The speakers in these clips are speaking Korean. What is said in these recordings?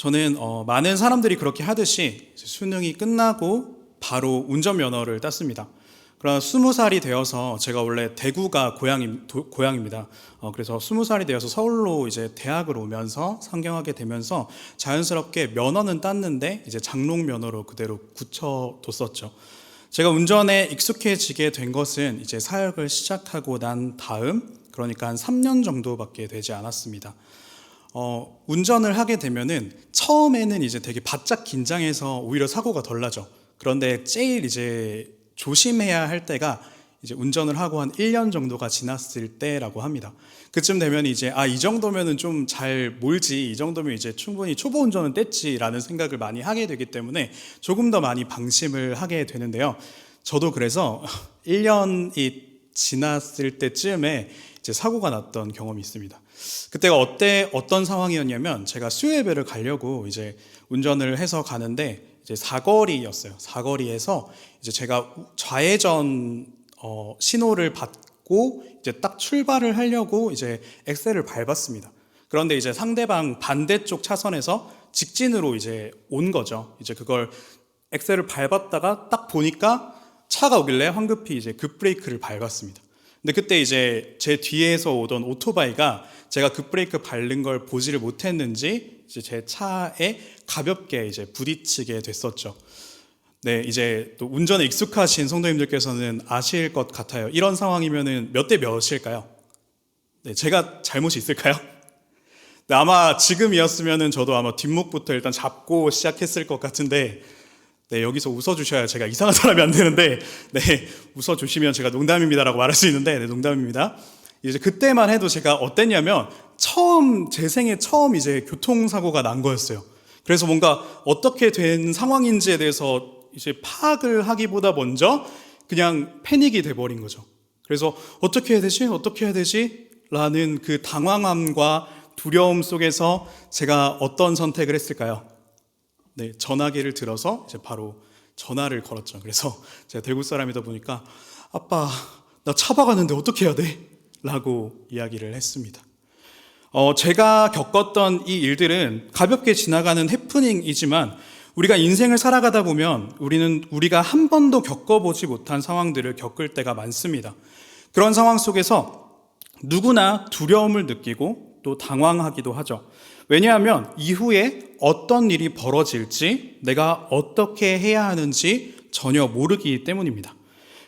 저는 어, 많은 사람들이 그렇게 하듯이 수능이 끝나고 바로 운전면허를 땄습니다. 그러나 스무 살이 되어서 제가 원래 대구가 고향이, 도- 고향입니다. 어, 그래서 스무 살이 되어서 서울로 이제 대학을 오면서 상경하게 되면서 자연스럽게 면허는 땄는데 이제 장롱 면허로 그대로 굳혀뒀었죠. 제가 운전에 익숙해지게 된 것은 이제 사역을 시작하고 난 다음 그러니까 한 3년 정도밖에 되지 않았습니다. 어, 운전을 하게 되면은 처음에는 이제 되게 바짝 긴장해서 오히려 사고가 덜 나죠. 그런데 제일 이제 조심해야 할 때가 이제 운전을 하고 한 1년 정도가 지났을 때라고 합니다. 그쯤 되면 이제 아, 이 정도면은 좀 잘 몰지, 이 정도면 이제 충분히 초보 운전은 뗐지라는 생각을 많이 하게 되기 때문에 조금 더 많이 방심을 하게 되는데요. 저도 그래서 1년이 지났을 때쯤에 이제 사고가 났던 경험이 있습니다. 그때가 어때 어떤 상황이었냐면 제가 수요 예배를 가려고 이제 운전을 해서 가는데 이제 사거리였어요. 사거리에서 이제 제가 좌회전 어, 신호를 받고 이제 딱 출발을 하려고 이제 엑셀을 밟았습니다. 그런데 이제 상대방 반대쪽 차선에서 직진으로 이제 온 거죠. 이제 그걸 엑셀을 밟았다가 딱 보니까 차가 오길래 황급히 이제 급브레이크를 밟았습니다. 근데 그때 이제 제 뒤에서 오던 오토바이가 제가 급브레이크 밟는 걸 보지를 못했는지 이제 제 차에 가볍게 이제 부딪히게 됐었죠. 네, 이제 또 운전에 익숙하신 성도님들께서는 아실 것 같아요. 이런 상황이면은 몇 대 몇일까요? 네, 제가 잘못이 있을까요? 네, 아마 지금이었으면은 저도 아마 뒷목부터 일단 잡고 시작했을 것 같은데 네, 여기서 웃어주셔야 제가 이상한 사람이 안 되는데, 네, 웃어주시면 제가 농담입니다라고 말할 수 있는데, 네, 농담입니다. 이제 그때만 해도 제가 어땠냐면, 처음, 제 생에 처음 이제 교통사고가 난 거였어요. 그래서 뭔가 어떻게 된 상황인지에 대해서 이제 파악을 하기보다 먼저 그냥 패닉이 돼버린 거죠. 그래서 어떻게 해야 되지? 어떻게 해야 되지? 라는 그 당황함과 두려움 속에서 제가 어떤 선택을 했을까요? 네, 전화기를 들어서 이제 바로 전화를 걸었죠. 그래서 제가 대구 사람이다 보니까 아빠 나차 박았는데 어떻게 해야 돼? 라고 이야기를 했습니다. 어, 제가 겪었던 이 일들은 가볍게 지나가는 해프닝이지만 우리가 인생을 살아가다 보면 우리는 우리가 한 번도 겪어보지 못한 상황들을 겪을 때가 많습니다. 그런 상황 속에서 누구나 두려움을 느끼고 또 당황하기도 하죠. 왜냐하면 이후에 어떤 일이 벌어질지 내가 어떻게 해야 하는지 전혀 모르기 때문입니다.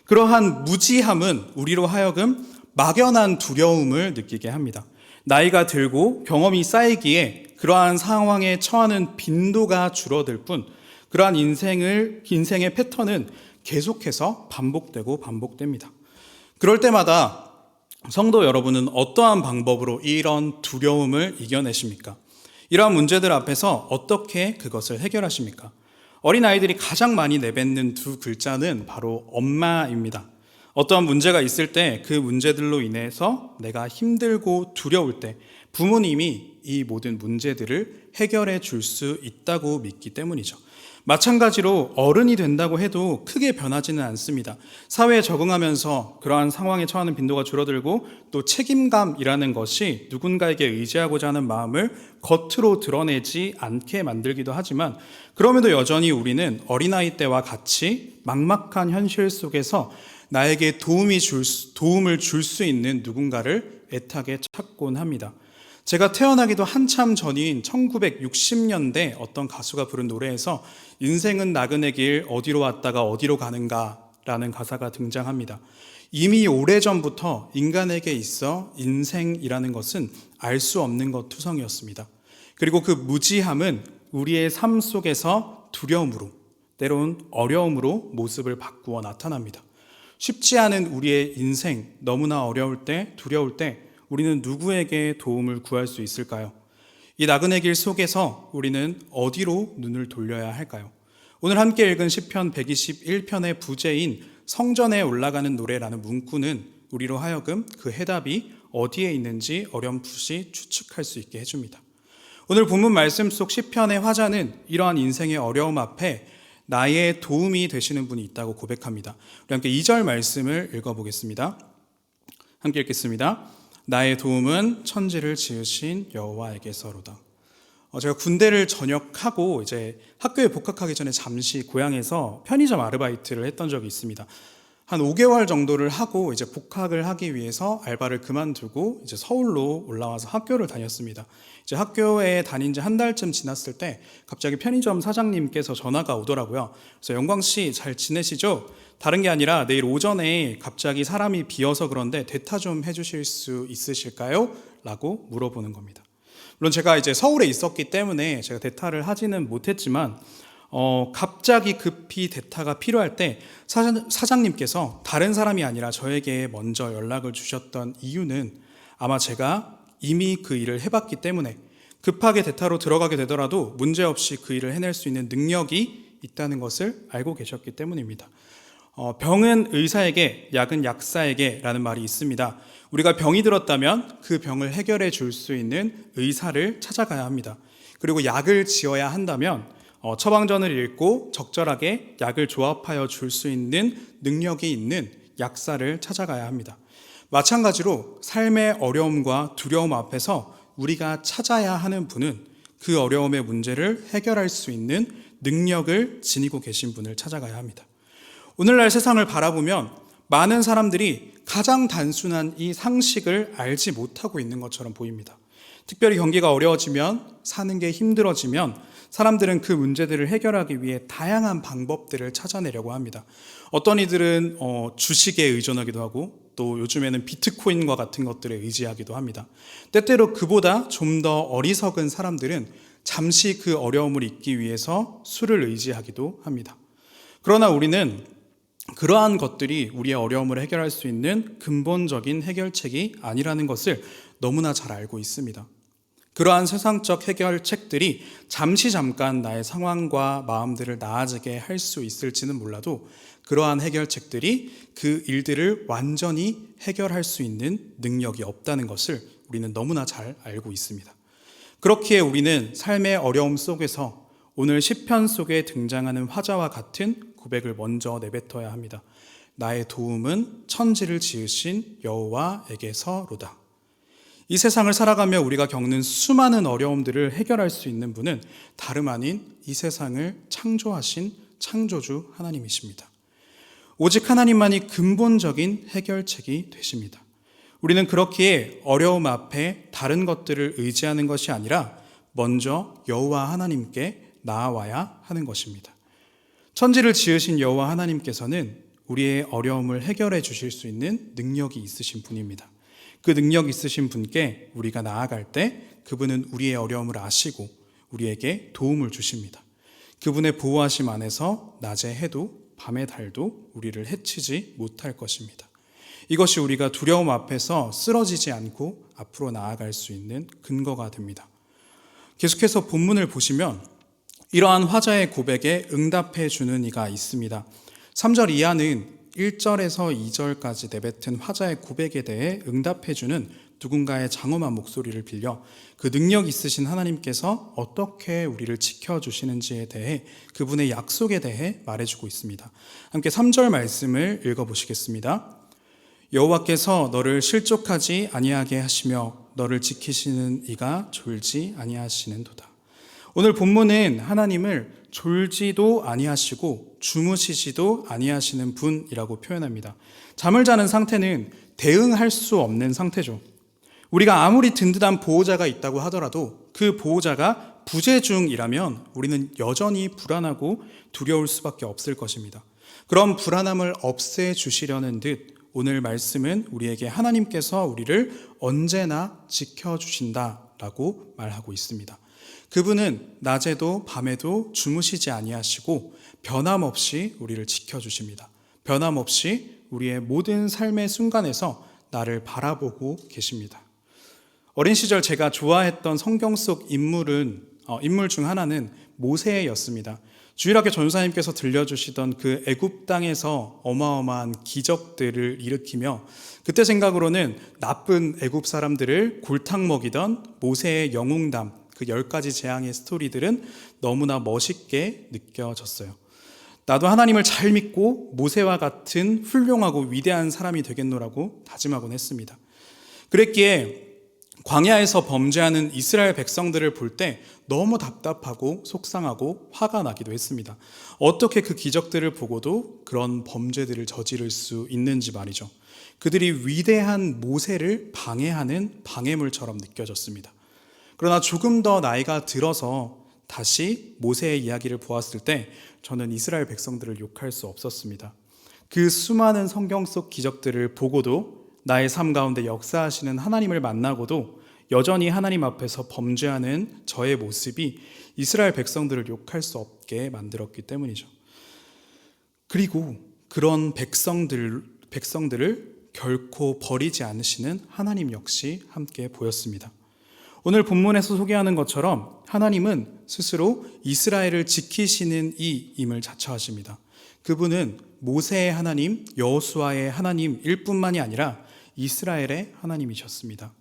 그러한 무지함은 우리로 하여금 막연한 두려움을 느끼게 합니다. 나이가 들고 경험이 쌓이기에 그러한 상황에 처하는 빈도가 줄어들 뿐 그러한 인생을 인생의 패턴은 계속해서 반복되고 반복됩니다. 그럴 때마다 성도 여러분은 어떠한 방법으로 이런 두려움을 이겨내십니까? 이러한 문제들 앞에서 어떻게 그것을 해결하십니까? 어린아이들이 가장 많이 내뱉는 두 글자는 바로 엄마입니다. 어떠한 문제가 있을 때 그 문제들로 인해서 내가 힘들고 두려울 때 부모님이 이 모든 문제들을 해결해 줄 수 있다고 믿기 때문이죠. 마찬가지로 어른이 된다고 해도 크게 변하지는 않습니다. 사회에 적응하면서 그러한 상황에 처하는 빈도가 줄어들고 또 책임감이라는 것이 누군가에게 의지하고자 하는 마음을 겉으로 드러내지 않게 만들기도 하지만 그럼에도 여전히 우리는 어린아이 때와 같이 막막한 현실 속에서 나에게 도움이 줄 수- 도움을 줄 수 있는 누군가를 애타게 찾곤 합니다. 제가 태어나기도 한참 전인 1960년대 어떤 가수가 부른 노래에서 인생은 나그네 길 어디로 왔다가 어디로 가는가 라는 가사가 등장합니다. 이미 오래전부터 인간에게 있어 인생이라는 것은 알 수 없는 것 투성이었습니다. 그리고 그 무지함은 우리의 삶 속에서 두려움으로, 때론 어려움으로 모습을 바꾸어 나타납니다. 쉽지 않은 우리의 인생, 너무나 어려울 때, 두려울 때, 우리는 누구에게 도움을 구할 수 있을까요? 이 나그네 길 속에서 우리는 어디로 눈을 돌려야 할까요? 오늘 함께 읽은 시편 121편의 부제인 성전에 올라가는 노래라는 문구는 우리로 하여금 그 해답이 어디에 있는지 어렴풋이 추측할 수 있게 해줍니다. 오늘 본문 말씀 속 시편의 화자는 이러한 인생의 어려움 앞에 나의 도움이 되시는 분이 있다고 고백합니다. 우리 함께 2절 말씀을 읽어보겠습니다. 함께 읽겠습니다. 나의 도움은 천지를 지으신 여호와에게서로다. 어, 제가 군대를 전역하고 이제 학교에 복학하기 전에 잠시 고향에서 편의점 아르바이트를 했던 적이 있습니다. 한 5개월 정도를 하고 이제 복학을 하기 위해서 알바를 그만두고 이제 서울로 올라와서 학교를 다녔습니다. 이제 학교에 다닌 지 한 달쯤 지났을 때 갑자기 편의점 사장님께서 전화가 오더라고요. 그래서 영광 씨 잘 지내시죠? 다른 게 아니라 내일 오전에 갑자기 사람이 비어서 그런데 대타 좀 해주실 수 있으실까요? 라고 물어보는 겁니다. 물론 제가 이제 서울에 있었기 때문에 제가 대타를 하지는 못했지만 어, 갑자기 급히 대타가 필요할 때 사장, 사장 님께서 다른 사람이 아니라 저에게 먼저 연락을 주셨던 이유는 아마 제가 이미 그 일을 해봤기 때문에 급하게 대타로 들어가게 되더라도 문제없이 그 일을 해낼 수 있는 능력이 있다는 것을 알고 계셨기 때문입니다. 어, 병은 의사에게, 약은 약사에게 라는 말이 있습니다. 우리가 병이 들었다면 그 병을 해결해 줄 수 있는 의사를 찾아가야 합니다. 그리고 약을 지어야 한다면 어, 처방전을 읽고 적절하게 약을 조합하여 줄 수 있는 능력이 있는 약사를 찾아가야 합니다. 마찬가지로 삶의 어려움과 두려움 앞에서 우리가 찾아야 하는 분은 그 어려움의 문제를 해결할 수 있는 능력을 지니고 계신 분을 찾아가야 합니다. 오늘날 세상을 바라보면 많은 사람들이 가장 단순한 이 상식을 알지 못하고 있는 것처럼 보입니다. 특별히 경기가 어려워지면 사는 게 힘들어지면 사람들은 그 문제들을 해결하기 위해 다양한 방법들을 찾아내려고 합니다. 어떤 이들은 어, 주식에 의존하기도 하고 또 요즘에는 비트코인과 같은 것들에 의지하기도 합니다. 때때로 그보다 좀 더 어리석은 사람들은 잠시 그 어려움을 잊기 위해서 술을 의지하기도 합니다. 그러나 우리는 그러한 것들이 우리의 어려움을 해결할 수 있는 근본적인 해결책이 아니라는 것을 너무나 잘 알고 있습니다. 그러한 세상적 해결책들이 잠시 잠깐 나의 상황과 마음들을 나아지게 할 수 있을지는 몰라도 그러한 해결책들이 그 일들을 완전히 해결할 수 있는 능력이 없다는 것을 우리는 너무나 잘 알고 있습니다. 그렇기에 우리는 삶의 어려움 속에서 오늘 시편 속에 등장하는 화자와 같은 고백을 먼저 내뱉어야 합니다. 나의 도움은 천지를 지으신 여호와에게서로다. 이 세상을 살아가며 우리가 겪는 수많은 어려움들을 해결할 수 있는 분은 다름 아닌 이 세상을 창조하신 창조주 하나님이십니다. 오직 하나님만이 근본적인 해결책이 되십니다. 우리는 그렇기에 어려움 앞에 다른 것들을 의지하는 것이 아니라 먼저 여호와 하나님께 나아와야 하는 것입니다. 천지를 지으신 여호와 하나님께서는 우리의 어려움을 해결해 주실 수 있는 능력이 있으신 분입니다. 그 능력 있으신 분께 우리가 나아갈 때 그분은 우리의 어려움을 아시고 우리에게 도움을 주십니다. 그분의 보호하심 안에서 낮의 해도 밤의 달도 우리를 해치지 못할 것입니다. 이것이 우리가 두려움 앞에서 쓰러지지 않고 앞으로 나아갈 수 있는 근거가 됩니다. 계속해서 본문을 보시면 이러한 화자의 고백에 응답해 주는 이가 있습니다. 3절 이하는 1절에서 2절까지 내뱉은 화자의 고백에 대해 응답해 주는 누군가의 장엄한 목소리를 빌려 그 능력 있으신 하나님께서 어떻게 우리를 지켜주시는지에 대해 그분의 약속에 대해 말해주고 있습니다. 함께 3절 말씀을 읽어보시겠습니다. 여호와께서 너를 실족하지 아니하게 하시며 너를 지키시는 이가 졸지 아니하시는도다. 오늘 본문은 하나님을 졸지도 아니하시고 주무시지도 아니하시는 분이라고 표현합니다. 잠을 자는 상태는 대응할 수 없는 상태죠. 우리가 아무리 든든한 보호자가 있다고 하더라도 그 보호자가 부재중이라면 우리는 여전히 불안하고 두려울 수밖에 없을 것입니다. 그런 불안함을 없애 주시려는 듯 오늘 말씀은 우리에게 하나님께서 우리를 언제나 지켜주신다라고 말하고 있습니다. 그분은 낮에도 밤에도 주무시지 아니하시고 변함없이 우리를 지켜주십니다. 변함없이 우리의 모든 삶의 순간에서 나를 바라보고 계십니다. 어린 시절 제가 좋아했던 성경 속 인물은 어, 인물 중 하나는 모세였습니다. 주일학교 전사님께서 들려주시던 그 애굽 땅에서 어마어마한 기적들을 일으키며 그때 생각으로는 나쁜 애굽 사람들을 골탕 먹이던 모세의 영웅담 그 열 가지 재앙의 스토리들은 너무나 멋있게 느껴졌어요. 나도 하나님을 잘 믿고 모세와 같은 훌륭하고 위대한 사람이 되겠노라고 다짐하곤 했습니다. 그랬기에 광야에서 범죄하는 이스라엘 백성들을 볼 때 너무 답답하고 속상하고 화가 나기도 했습니다. 어떻게 그 기적들을 보고도 그런 범죄들을 저지를 수 있는지 말이죠. 그들이 위대한 모세를 방해하는 방해물처럼 느껴졌습니다. 그러나 조금 더 나이가 들어서 다시 모세의 이야기를 보았을 때 저는 이스라엘 백성들을 욕할 수 없었습니다. 그 수많은 성경 속 기적들을 보고도 나의 삶 가운데 역사하시는 하나님을 만나고도 여전히 하나님 앞에서 범죄하는 저의 모습이 이스라엘 백성들을 욕할 수 없게 만들었기 때문이죠. 그리고 그런 백성들, 백성들을 결코 버리지 않으시는 하나님 역시 함께 보였습니다. 오늘 본문에서 소개하는 것처럼 하나님은 스스로 이스라엘을 지키시는 이임을 자처하십니다. 그분은 모세의 하나님, 여호수아의 하나님일 뿐만이 아니라 이스라엘의 하나님이셨습니다.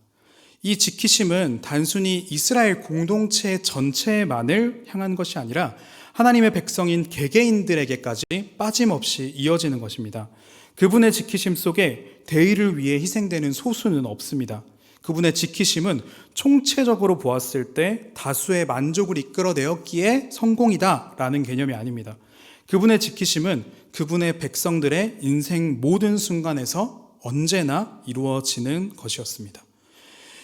이 지키심은 단순히 이스라엘 공동체 전체만을 향한 것이 아니라 하나님의 백성인 개개인들에게까지 빠짐없이 이어지는 것입니다. 그분의 지키심 속에 대의를 위해 희생되는 소수는 없습니다. 그분의 지키심은 총체적으로 보았을 때 다수의 만족을 이끌어내었기에 성공이다라는 개념이 아닙니다. 그분의 지키심은 그분의 백성들의 인생 모든 순간에서 언제나 이루어지는 것이었습니다.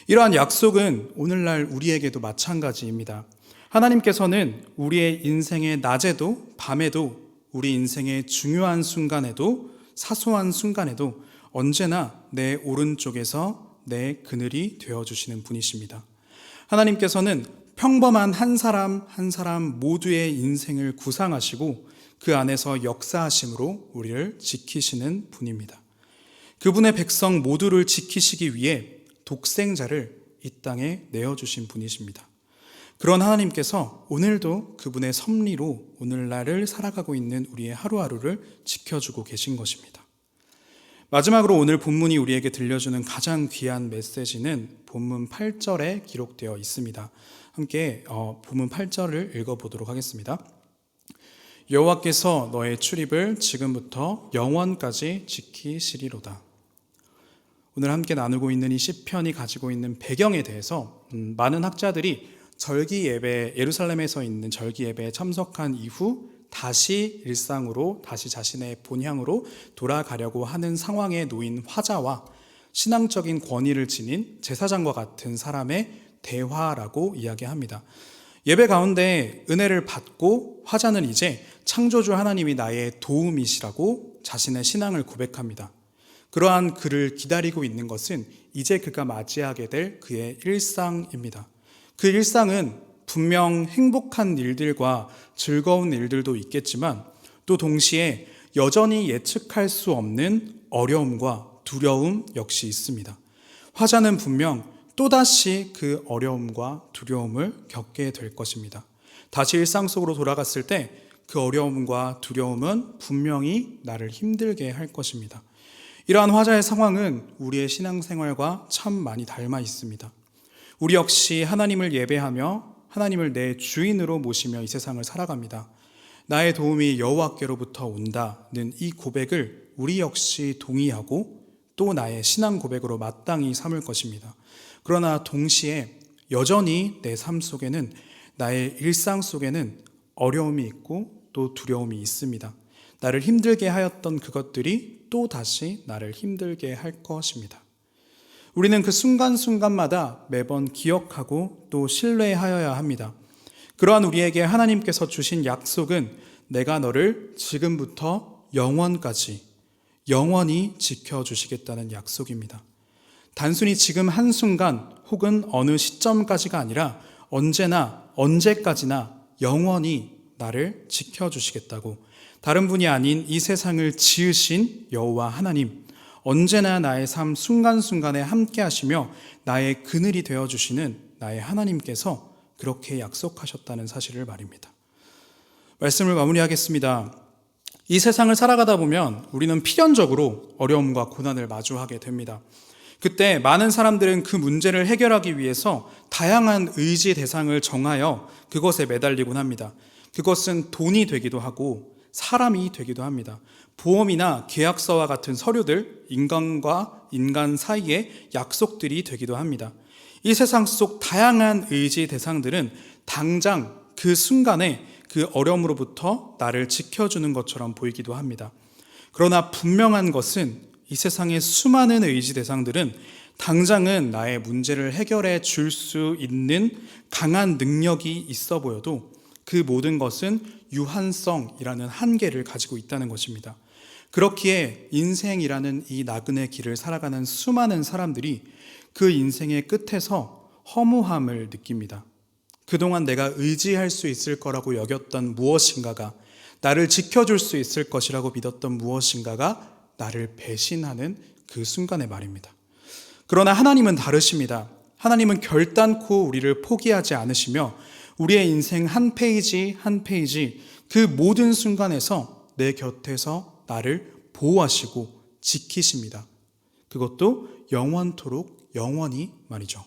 이러한 약속은 오늘날 우리에게도 마찬가지입니다. 하나님께서는 우리의 인생의 낮에도 밤에도 우리 인생의 중요한 순간에도 사소한 순간에도 언제나 내 오른쪽에서 내 그늘이 되어 주시는 분이십니다. 하나님께서는 평범한 한 사람 한 사람 모두의 인생을 구상하시고 그 안에서 역사하심으로 우리를 지키시는 분입니다. 그분의 백성 모두를 지키시기 위해 독생자를 이 땅에 내어주신 분이십니다. 그런 하나님께서 오늘도 그분의 섭리로 오늘날을 살아가고 있는 우리의 하루하루를 지켜주고 계신 것입니다. 마지막으로 오늘 본문이 우리에게 들려주는 가장 귀한 메시지는 본문 8절에 기록되어 있습니다. 함께 어, 본문 8절을 읽어보도록 하겠습니다. 여호와께서 너의 출입을 지금부터 영원까지 지키시리로다. 오늘 함께 나누고 있는 이 시편이 가지고 있는 배경에 대해서 음, 많은 학자들이 절기 예배 예루살렘에서 있는 절기 예배에 참석한 이후 다시 일상으로 다시 자신의 본향으로 돌아가려고 하는 상황에 놓인 화자와 신앙적인 권위를 지닌 제사장과 같은 사람의 대화라고 이야기합니다. 예배 가운데 은혜를 받고 화자는 이제 창조주 하나님이 나의 도움이시라고 자신의 신앙을 고백합니다. 그러한 그를 기다리고 있는 것은 이제 그가 맞이하게 될 그의 일상입니다. 그 일상은 분명 행복한 일들과 즐거운 일들도 있겠지만 또 동시에 여전히 예측할 수 없는 어려움과 두려움 역시 있습니다. 화자는 분명 또다시 그 어려움과 두려움을 겪게 될 것입니다. 다시 일상 속으로 돌아갔을 때 그 어려움과 두려움은 분명히 나를 힘들게 할 것입니다. 이러한 화자의 상황은 우리의 신앙생활과 참 많이 닮아 있습니다. 우리 역시 하나님을 예배하며 하나님을 내 주인으로 모시며 이 세상을 살아갑니다. 나의 도움이 여호와께로부터 온다는 이 고백을 우리 역시 동의하고 또 나의 신앙 고백으로 마땅히 삼을 것입니다. 그러나 동시에 여전히 내 삶 속에는 나의 일상 속에는 어려움이 있고 또 두려움이 있습니다. 나를 힘들게 하였던 그것들이 또 다시 나를 힘들게 할 것입니다. 우리는 그 순간순간마다 매번 기억하고 또 신뢰하여야 합니다. 그러한 우리에게 하나님께서 주신 약속은 내가 너를 지금부터 영원까지 영원히 지켜주시겠다는 약속입니다. 단순히 지금 한순간 혹은 어느 시점까지가 아니라 언제나 언제까지나 영원히 나를 지켜주시겠다고 다른 분이 아닌 이 세상을 지으신 여호와 하나님, 언제나 나의 삶 순간순간에 함께 하시며 나의 그늘이 되어 주시는 나의 하나님께서 그렇게 약속하셨다는 사실을 말입니다. 말씀을 마무리하겠습니다. 이 세상을 살아가다 보면 우리는 필연적으로 어려움과 고난을 마주하게 됩니다. 그때 많은 사람들은 그 문제를 해결하기 위해서 다양한 의지 대상을 정하여 그것에 매달리곤 합니다. 그것은 돈이 되기도 하고 사람이 되기도 합니다. 보험이나 계약서와 같은 서류들, 인간과 인간 사이의 약속들이 되기도 합니다. 이 세상 속 다양한 의지 대상들은 당장 그 순간에 그 어려움으로부터 나를 지켜주는 것처럼 보이기도 합니다. 그러나 분명한 것은 이 세상의 수많은 의지 대상들은 당장은 나의 문제를 해결해 줄 수 있는 강한 능력이 있어 보여도 그 모든 것은 유한성이라는 한계를 가지고 있다는 것입니다. 그렇기에 인생이라는 이 나그네 길을 살아가는 수많은 사람들이 그 인생의 끝에서 허무함을 느낍니다. 그동안 내가 의지할 수 있을 거라고 여겼던 무엇인가가 나를 지켜줄 수 있을 것이라고 믿었던 무엇인가가 나를 배신하는 그 순간의 말입니다. 그러나 하나님은 다르십니다. 하나님은 결단코 우리를 포기하지 않으시며 우리의 인생 한 페이지 한 페이지 그 모든 순간에서 내 곁에서 나를 보호하시고 지키십니다. 그것도 영원토록 영원히 말이죠.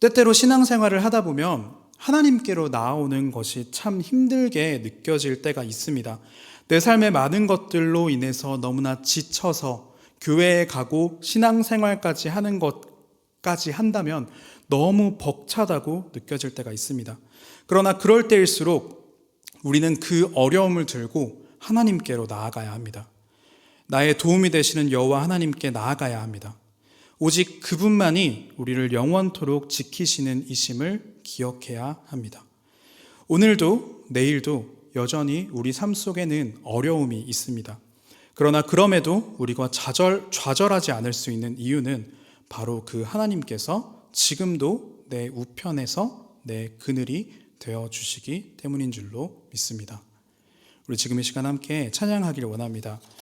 때때로 신앙생활을 하다 보면 하나님께로 나아오는 것이 참 힘들게 느껴질 때가 있습니다. 내 삶의 많은 것들로 인해서 너무나 지쳐서 교회에 가고 신앙생활까지 하는 것까지 한다면 너무 벅차다고 느껴질 때가 있습니다. 그러나 그럴 때일수록 우리는 그 어려움을 들고 하나님께로 나아가야 합니다. 나의 도움이 되시는 여호와 하나님께 나아가야 합니다. 오직 그분만이 우리를 영원토록 지키시는 이심을 기억해야 합니다. 오늘도 내일도 여전히 우리 삶 속에는 어려움이 있습니다. 그러나 그럼에도 우리가 좌절, 좌절하지 않을 수 있는 이유는 바로 그 하나님께서 지금도 내 우편에서 내 그늘이 되어 주시기 때문인 줄로 믿습니다. 우리 지금 이 시간 함께 찬양하기를 원합니다.